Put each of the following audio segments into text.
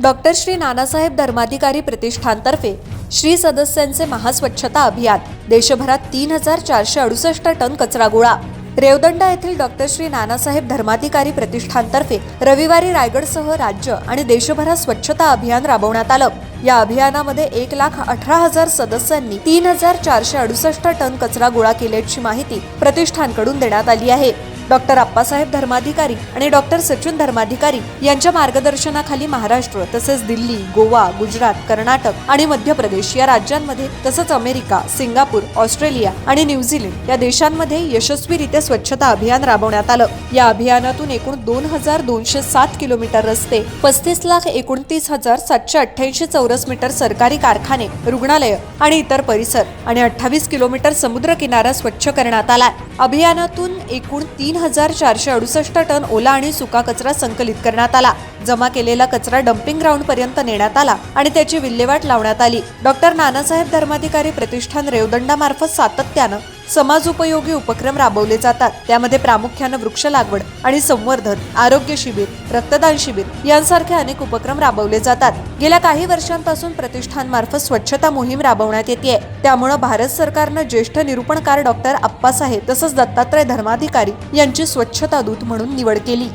Doctor Shri Nanasaheb Dharmadhikari प्रतिष्ठानतर्फे श्री सदस्यांचे महास्वच्छता अभियान देशभरात तीन हजार चारशे अडुसष्ट टन कचरा गोळा. रेवदंडा येथील डॉक्टर श्री नानासाहेब धर्माधिकारी प्रतिष्ठानतर्फे रविवारी रायगडसह राज्य आणि देशभरात स्वच्छता अभियान राबवण्यात आलं. या अभियानामध्ये एक लाख अठरा हजार सदस्यांनी तीन हजार चारशे अडुसष्ट टन कचरा गोळा केल्याची माहिती प्रतिष्ठानकडून देण्यात आली आहे. डॉक्टर अप्पासाहेब धर्माधिकारी आणि डॉक्टर सचिन धर्माधिकारी यांच्या मार्गदर्शनाखाली महाराष्ट्र तसेच दिल्ली गोवा गुजरात कर्नाटक आणि मध्य प्रदेश या राज्यांमध्ये तसंच अमेरिका सिंगापूर ऑस्ट्रेलिया आणि न्यूझीलंड या देशांमध्ये यशस्वीरित्या स्वच्छता अभियान राबवण्यात आलं. या अभियानातून एकूण दोन हजार दोनशे सात किलोमीटर रस्ते पस्तीस लाख एकोणतीस हजार सातशे अठ्ठ्याऐंशी चौरस मीटर सरकारी कारखाने रुग्णालय आणि इतर परिसर आणि अठ्ठावीस किलोमीटर समुद्र किनारा स्वच्छ करण्यात आला अभियानातून एकूण तीन हजार चारशे अडुसष्ट टन ओला आणि सुका कचरा संकलित करण्यात आला. जमा केलेला कचरा डम्पिंग ग्राउंड पर्यंत नेण्यात आला आणि त्याची विल्हेवाट लावण्यात आली. डॉक्टर नानासाहेब धर्माधिकारी प्रतिष्ठान रेवदंडामार्फत सातत्यानं समाजोपयोगी उपक्रम राबवले जातात. त्यामध्ये प्रामुख्यानं वृक्ष लागवड आणि संवर्धन आरोग्य शिबिर रक्तदान शिबिर यांसारखे अनेक उपक्रम राबवले जातात. गेल्या काही वर्षांपासून प्रतिष्ठानमार्फत स्वच्छता मोहीम राबवण्यात येते त्यामुळं भारत सरकारनं ज्येष्ठ निरूपणकार डॉक्टर अप्पासाहेब तसंच दत्तात्रय धर्माधिकारी यांची स्वच्छता दूत म्हणून निवड केली.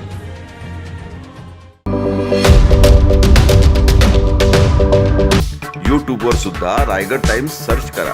यूट्यूबवर सुद्धा रायगड टाइम्स सर्च करा.